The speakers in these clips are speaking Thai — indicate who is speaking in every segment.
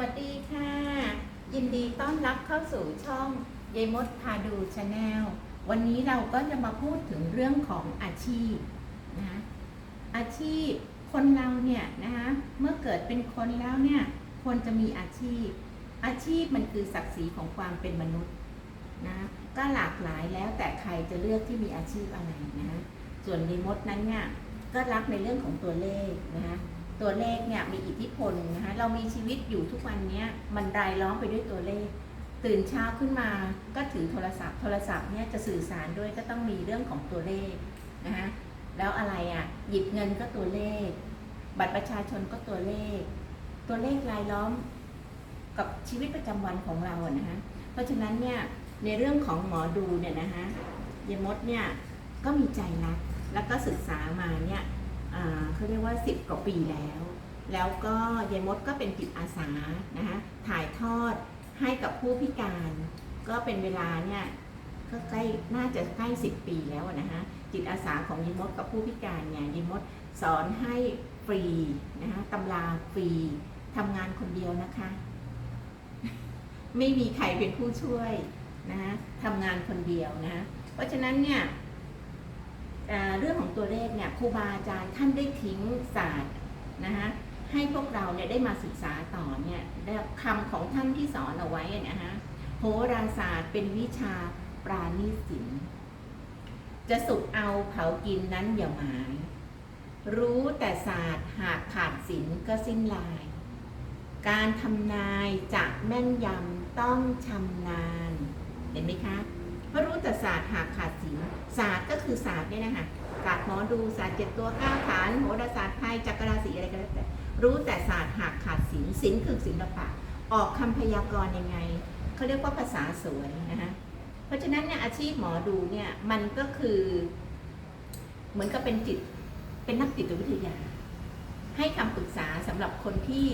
Speaker 1: วัสดีค่ะ ยินดีต้อนรับเข้าสู่ช่องยายมดพาดูชาแนลวันนี้เราก็จะมาพูดถึงเรื่องของอาชีพนะอาชีพคนเราเนี่ยนะคะเมื่อเกิดเป็นคนแล้วเนี่ยควรจะมีอาชีพ อาชีพมันคือศักดิ์ศรีของความเป็นมนุษย์นะก็หลากหลายแล้วแต่ใครจะเลือกที่มีอาชีพอะไรนะส่วนยายมดนั้นเนี่ยก็รักในเรื่องของตัวเลขนะคะ ตัวเลขเนี่ยมีอิทธิพลนะคะเรามีชีวิตอยู่ทุกวันนี้มันรายล้อมไปด้วยตัวเลข ตื่นเช้าขึ้นมาก็ถือโทรศัพท์ โทรศัพท์เนี่ยจะสื่อสารด้วยก็ต้องมีเรื่องของตัวเลขนะคะแล้วอะไรอะ่ะหยิบเงินก็ตัวเลข บัตรประชาชนก็ตัวเลข ตัวเลขรายล้อมกับชีวิตประจำวันของเราอะนะคะเพราะฉะนั้นเนี่ยในเรื่องของหมอดูเนี่ยนะคะยายมดเนี่ยก็มีใจรักแล้วก็ศึกษามาเนี่ย เขาเรียกว่า 10 กว่าปีแล้ว แล้วก็ยายมดก็เป็นจิตอาสานะคะถ่ายทอดให้กับผู้พิการ ก็เป็นเวลาเนี่ยก็ใกล้น่าจะใกล้ 10 ปีแล้วนะคะจิตอาสาของยายมดกับผู้พิการเนี่ยยายมดสอนให้ฟรีนะคะตำราฟรีทำงานคนเดียวนะคะ ไม่มีใครเป็นผู้ช่วยนะคะทำงานคนเดียวนะ เพราะฉะนั้นเนี่ย เรื่องของตัวเลขเนี่ยครูบาอาจารย์ท่านได้ทิ้งศาสตร์นะคะให้พวกเราเนี่ยได้มาศึกษาต่อเนี่ยคำของท่านที่สอนเอาไว้นะฮะโหราศาสตร์เป็นวิชาปราณีศิลจะสุกเอาเผากินนั้นอย่าหมาย รู้แต่ศาสตร์หากขาดศิลก็สิ้นลาย การทำนายจะแม่นยำต้องชำนาญ เห็นไหมคะ พระรู้แต่ศาสตร์หากขาดศิลศาสตร์ก็คือศาสตร์เนี่ยนะคะศาสตร์หมอดูศาสตร์เจ็ดตัวเก้าฐานโหราศาสตร์ไทยจักรราศีอะไรก็แล้วแต่รู้แต่ศาสตร์หากขาดศิลศิลคือศิลปะ ออกคำพยากรณ์ยังไงเขาเรียกว่าภาษาสวยนะคะเพราะฉะนั้นเนี่ยอาชีพหมอดูเนี่ยมันก็คือ เหมือนกับเป็นจิตเป็นนักจิตวิทยา ให้คำปรึกษาสำหรับคนที่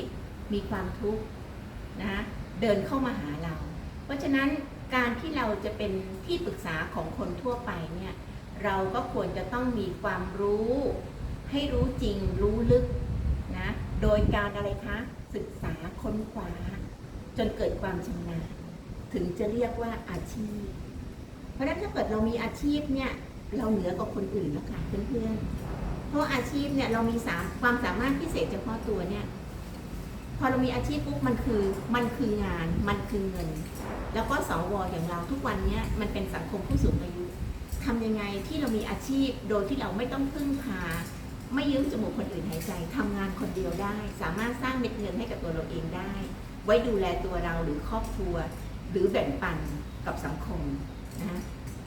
Speaker 1: มีความทุกข์นะะเดินเข้ามาหาเรา เพราะฉะนั้น การที่เราจะเป็นที่ปรึกษาของคนทั่วไปเนี่ยเราก็ควรจะต้องมีความรู้ ให้รู้จริงรู้ลึกนะโดยการอะไรคะ ศึกษาค้นคว้า จนเกิดความชำนาญถึงจะเรียกว่าอาชีพ เพราะฉะนั้นถ้าเกิดเรามีอาชีพเนี่ยเราเหนือกว่าคนอื่นแล้วค่ะเพื่อนๆเพราะอาชีพเนี่ยเรามีสามความสามารถพิเศษเฉพาะตัวเนี่ย พอเรามีอาชีพปุ๊บมันคือมันคืองานมันคือเงิน แล้วก็สวอย่างเราทุกวันนี้มันเป็นสังคมผู้สูงอายุทำยังไงที่เรามีอาชีพโดยที่เราไม่ต้องพึ่งพา ไม่ยืมจมูกคนอื่นหายใจทำงานคนเดียวได้ สามารถสร้างเม็ดเงินให้กับตัวเราเองได้ ไว้ดูแลตัวเราหรือครอบครัว หรือแบ่งปันกับสังคมนะ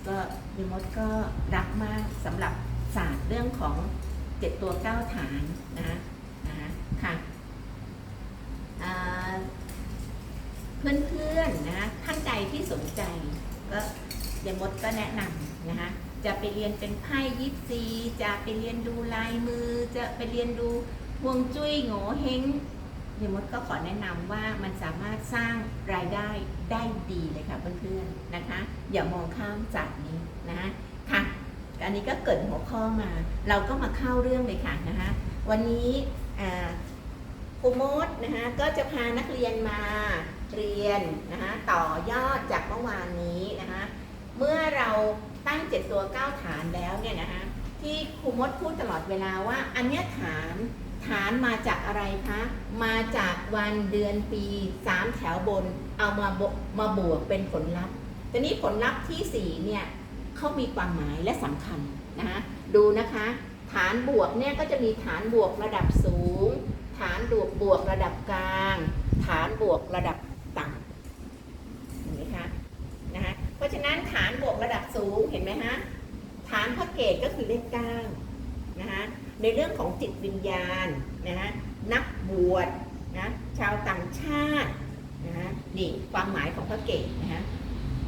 Speaker 1: ก็ยมดก็รักมากสำหรับศาสตร์เรื่องของเจ็ดตัวเก้าฐานนะนะค่ะ อ่า เพื่อนๆนะท่านใดที่สนใจ ก็ยายมดก็แนะนำนะคะจะไปเรียนเป็นไพ่ยิปซีจะไปเรียนดูลายมือ จะไปเรียนดูฮวงจุ้ยโง่เฮงยายมดก็ขอแนะนำว่ามันสามารถสร้างรายได้ได้ดีเลยค่ะเพื่อนๆนะคะ อย่ามองข้ามจากนี้นะคะค่ะอันนี้ก็เกิดหัวข้อมา เราก็มาเข้าเรื่องเลยค่ะนะคะวันนี้ ครูมดนะคะก็จะพานักเรียนมาเรียนนะคะต่อยอดจากเมื่อวานนี้นะคะเมื่อเราตั้งเจ็ดตัวเก้าฐานแล้วเนี่ยนะคะที่ครูมดพูดตลอดเวลาว่า อันเนี้ยฐานฐานมาจากอะไรคะมาจากวันเดือนปีสามแถวบนเอามาบมาบวกเป็นผลลัพธ์ทีนี้ผลลัพธ์ที่สี่เนี่ยเขามีความหมายและสำคัญนะคะดูนะคะ ฐานบวกเนี่ยก็จะมีฐานบวกระดับสูง ฐานบวกบวกระดับกลาง ฐานบวกระดับต่ำเห็นไหมคะนะคะเพราะฉะนั้นฐานบวกระดับสูงเห็นไหมฮะฐานพระเกตก็คือเลขเก้านะคะในเรื่องของจิตวิญญาณนะคะนักบวชนะชาวต่างชาตินะคะนี่ความหมายของพระเกตนะคะ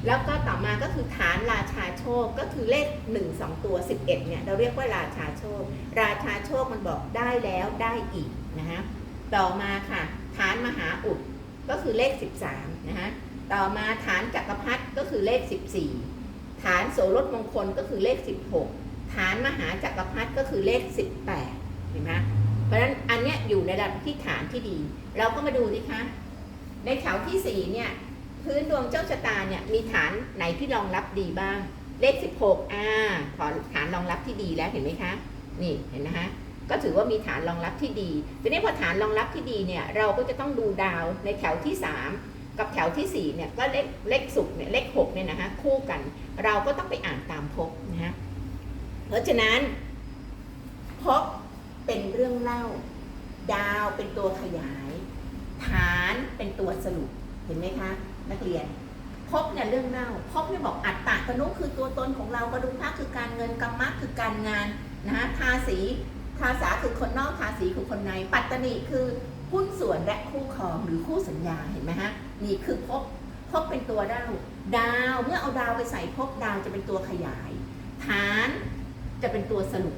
Speaker 1: แล้วก็ต่อมาก็คือฐานราชาโชคก็คือเลข 1 2 ตัว 11เนี่ยเราเรียกว่าราชาโชค ราชาโชคมันบอกได้แล้วได้อีก นะฮะต่อมาค่ะ ฐานมหาอุดก็คือเลข 13นะฮะต่อมาฐานจักรพรรดิก็คือเลข 14 ฐานโสรถมงคลก็คือเลข 16 ฐานมหาจักรพรรดิก็คือเลข 18เห็นไหมเพราะฉะนั้นอันเนี้ยอยู่ในระดับที่ฐานที่ดี เราก็มาดูดิคะในแถวที่สี่เนี่ยพื้นดวงเจ้าชะตาเนี่ยมีฐานไหนที่รองรับดีบ้าง เลข 16อ่าขอฐานรองรับที่ดีแล้วเห็นไหมคะ นี่เห็นนะฮะ ก็ถือว่ามีฐานรองรับที่ดีทีนี้พอฐานรองรับที่ดีเนี่ยเราก็จะต้องดูดาวในแถวที่ 3 กับแถวที่4เนี่ยก็เลขเลขสุกเนี่ยเลข6เนี่ยนะฮะคู่กัน เราก็ต้องไปอ่านตามภพนะฮะเพราะฉะนั้นภพเป็นเรื่องเล่า ดาวเป็นตัวขยาย ฐานเป็นตัวสรุปเห็นไหมคะ นักเรียนภพเนี่ยเรื่องเล่าภพเนี่ยบอกอัตตากนุคือตัวตนของเรากระดุมพระคือการเงินกรรมะคือการงานนะฮะทาสี ทาสาคือคนนอกทาสีคือคนใน ปัตตนิคือหุ้นส่วนและคู่ครองหรือคู่สัญญาเห็นไหมฮะนี่คือพภพเป็นตัวดาวดาวเมื่อเอาดาวไปใส่ภพดาวจะเป็นตัวขยาย ฐานจะเป็นตัวสรุป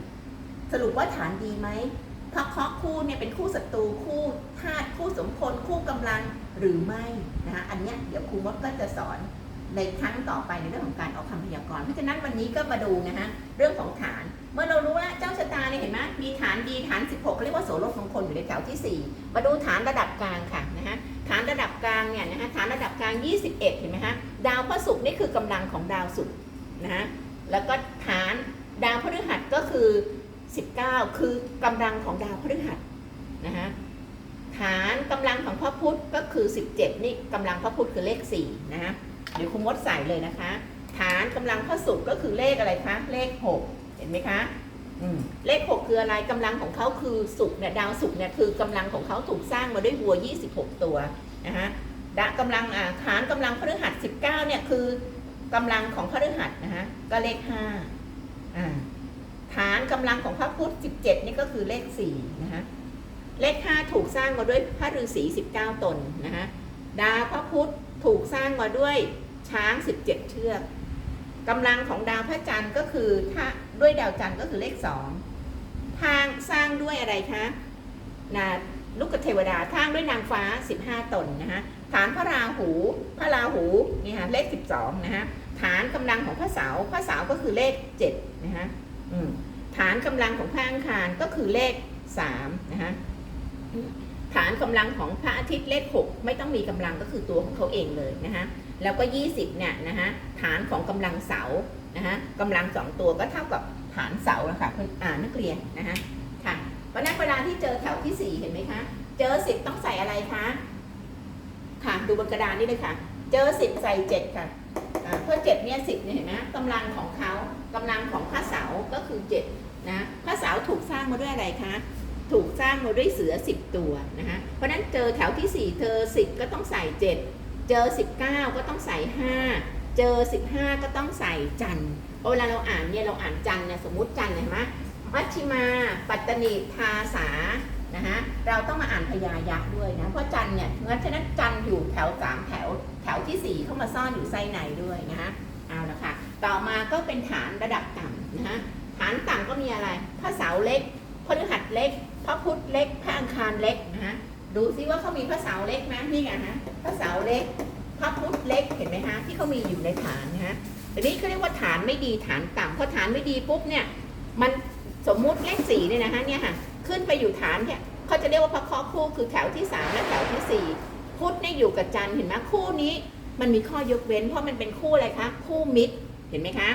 Speaker 1: สรุปว่าฐานดีไหมพระเคาะคู่เนี่ยเป็นคู่ศัตรูคู่ธาตุคู่สมพลคู่กำลังหรือไม่นะคะอันเนี้ยเดี๋ยวครูมดก็จะสอนในครั้งต่อไปในเรื่องของการออกคำพยากรณ์เพราะฉะนั้นวันนี้ก็มาดูนะฮะเรื่องของ ดีฐาน 16เขาเรียกว่าโสรถมงคลอยู่ในแถวที่ 4 มาดูฐานระดับกลางค่ะนะฮะฐานระดับกลางเนี่ยนะฮะฐานระดับกลาง 21 เห็นไหมฮะดาวพระศุกร์นี่คือกำลังของดาวศุกร์นะฮะแล้วก็ฐานดาวพฤหัสก็คือ 19 คือกำลังของดาวพฤหัสนะฮะฐานกำลังของพระพุธก็คือ 17 นี่กำลังพระพุธคือเลข4นะฮะเดี๋ยวคุณมดใส่เลยนะคะ ฐานกำลังพระศุกร์ก็คือเลขอะไรคะเลข 6 เห็นไหมคะ เลข6คืออะไรกำลังของเขาคือศุกเนี่ยดาวศุกเนี่ยคือกำลังของเขาถูกสร้างมาด้วยวัว 26 ตัวนะฮะดากำลังอ่าฐานกำลังพฤหัส19เนี่ยคือกำลังของพฤหัสนะฮะก็เลข5อ่าฐานกำลังของพระพุทธ17นี่ก็คือเลข4นะฮะเลข5ถูกสร้างมาด้วยพระฤาษี19 ตนนะฮะดาวพระพุธถูกสร้างมาด้วยช้าง 17 เชือก กำลังของดาวพระจันทร์ก็คือถ้าด้วยดาวจันทร์ก็คือเลข2ทางสร้างด้วยอะไรคะนาลูกเทวดาทางด้วยนางฟ้า 15 ตนนะฮะฐานพระราหู พระราหูนี่ฮะเลข 12นะฮะฐานกำลังของพระเสาร์พระเสาร์ก็คือเลข7นะฮะฐานกำลังของพระอังคารก็คือเลข3นะฮะฐานกำลังของพระอาทิตย์เลข 6 ไม่ต้องมีกำลังก็คือตัวของเขาเองเลยนะฮะ แล้วก็ 20เนี่ยนะฮะฐานของกำลังเสานะฮะกำลังสองตัวก็เท่ากับฐานเสาแล้วค่ะเพื่อนอ่านนักเรียนนะฮะค่ะเพราะนั้นเวลาที่เจอแถวที่ 4 เห็นไหมคะเจอ 10 ต้องใส่อะไรคะค่ะดูบนกระดานนี่เลยค่ะ เจอ 10 ใส่ 7 ค่ะอ่าเพื่อ7เนี่ย10เนี่ยเห็นไหมกำลังของเขากำลังของพระเสาก็คือ7นะพระเสาถูกสร้างมาด้วยอะไรคะถูกสร้างมาด้วยเสือ 10 ตัวนะฮะเพราะฉะนั้นเจอแถวที่ 4เจอ10 ก็ต้องใส่ 7 เจอ 19 ก็ต้องใส่ 5 เจอ 15 ก็ต้องใส่จันเพราะเวลาเราอ่านเนี่ยเราอ่านจันเนี่ยสมมติจันเห็นไหมมัชชิมา ปัตตนีทาสานะฮะเราต้องมาอ่านพยายักษ์ด้วยนะเพราะจันเนี่ยงั้นฉะนั้นจันอยู่แถว 3 แถวแถวทีสี่4 เข้ามาซ่อนอยู่ไส้ในด้วยนะฮะเอาละค่ะต่อมาก็เป็นฐานระดับต่ำนะฮะฐานต่ำก็มีอะไรพระเสาเล็กพฤหัสเล็ก พระพุธเล็ก พระอังคารเล็กนะฮะ ดูซิว่าเขามีพระเสาเล็กไหมนี่ไงฮะพระเสาเล็กพระพุธเล็กเห็นไหมฮะที่เขามีอยู่ในฐานนะฮะแต่นี้เขาเรียกว่าฐานไม่ดีฐานต่ำพอฐานไม่ดีปุ๊บเนี่ยมันสมมุติเลขสี่เนี่ยนะฮะเนี่ยค่ะขึ้นไปอยู่ฐานเนี่ยเขาจะเรียกว่าพระเคราะห์คู่คือแถวที่สามและแถวที่สี่พุธเนี่ยอยู่กับจันทร์เห็นไหมคู่นี้มันมีข้อยกเว้น เพราะมันเป็นคู่อะไรคะคู่มิตรเห็นไหมคะ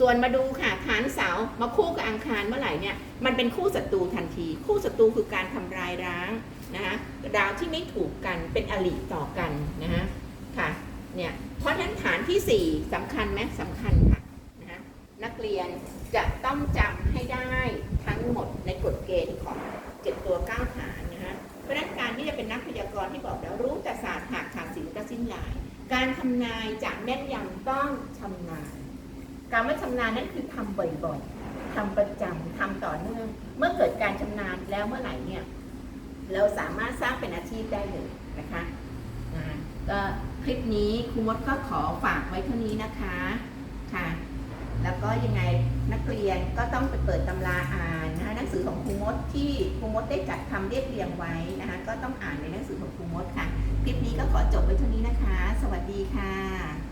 Speaker 1: ส่วนมาดูค่ะฐานเสามาคู่กับอังคารเมื่อไหร่เนี่ยมันเป็นคู่ศัตรูทันที คู่ศัตรูคือการทำลายร้างนะคะดาวที่ไม่ถูกกันเป็นอริต่อกันนะคะค่ะเนี่ยเพราะฉะนั้นฐานที่ 4สำคัญไหมสำคัญค่ะนะคะนักเรียนจะต้องจำให้ได้ทั้งหมดในกฎเกณฑ์ของ7ตัว9ฐานนะคะเพราะฉะนั้นการที่จะเป็นนักพยากรณ์ที่บอกแล้วรู้แต่ศาสตร์หากขาดศิลก็สิ้นลาย การทำนายจะแม่นยำต้องชำนาญ การว่าชำนาญนั่นคือทำบ่อยๆทำประจำทำต่อเนื่อง เมื่อเกิดการชำนาญแล้วเมื่อไหร่เนี่ยเราสามารถสร้างเป็นอาชีพได้เลยนะคะก็คลิปนี้ครูมดก็ขอฝากไว้เท่านี้นะคะค่ะ แล้วก็ยังไงนักเรียนก็ต้องไปเปิดตำราอ่านนะคะหนังสือของครูมดที่ครูมดได้จัดทำเรียบเรียงไว้นะคะก็ต้องอ่านในหนังสือของครูมดค่ะ คลิปนี้ก็ขอจบไว้เท่านี้นะคะ สวัสดีค่ะ